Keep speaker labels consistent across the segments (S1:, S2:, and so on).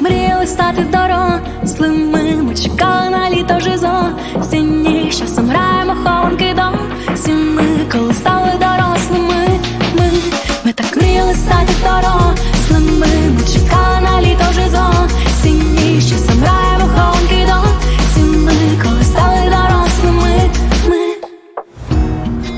S1: мріяли стати дорослими, ми чекали на літо жизо, всі з часом граємо хованки до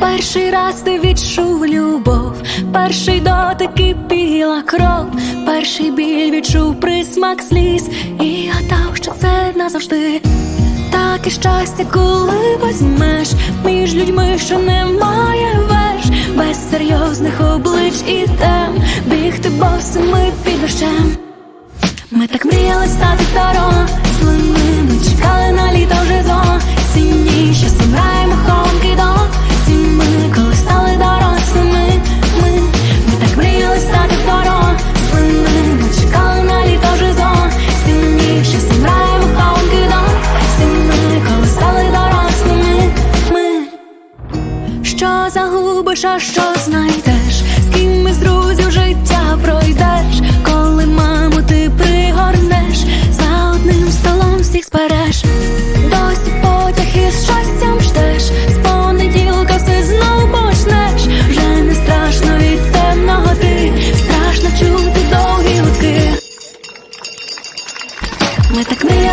S1: перший раз ти відчув любов, перший дотик і біла кров, перший біль відчув присмак сліз і гадав, що це назавжди. Таке щастя, коли возьмеш між людьми, що немає веж, без серйозних облич і тем, бігти босими під дощем. Ми так мріяли стати дорослими, що загубиш, а що знайдеш, з ким із друзів життя пройдеш, коли маму ти пригорнеш, за одним столом всіх збереш, досі потяг із щастям ждеш, з понеділка все знов почнеш, вже не страшно від страшно чути довгі гудки. Ми так не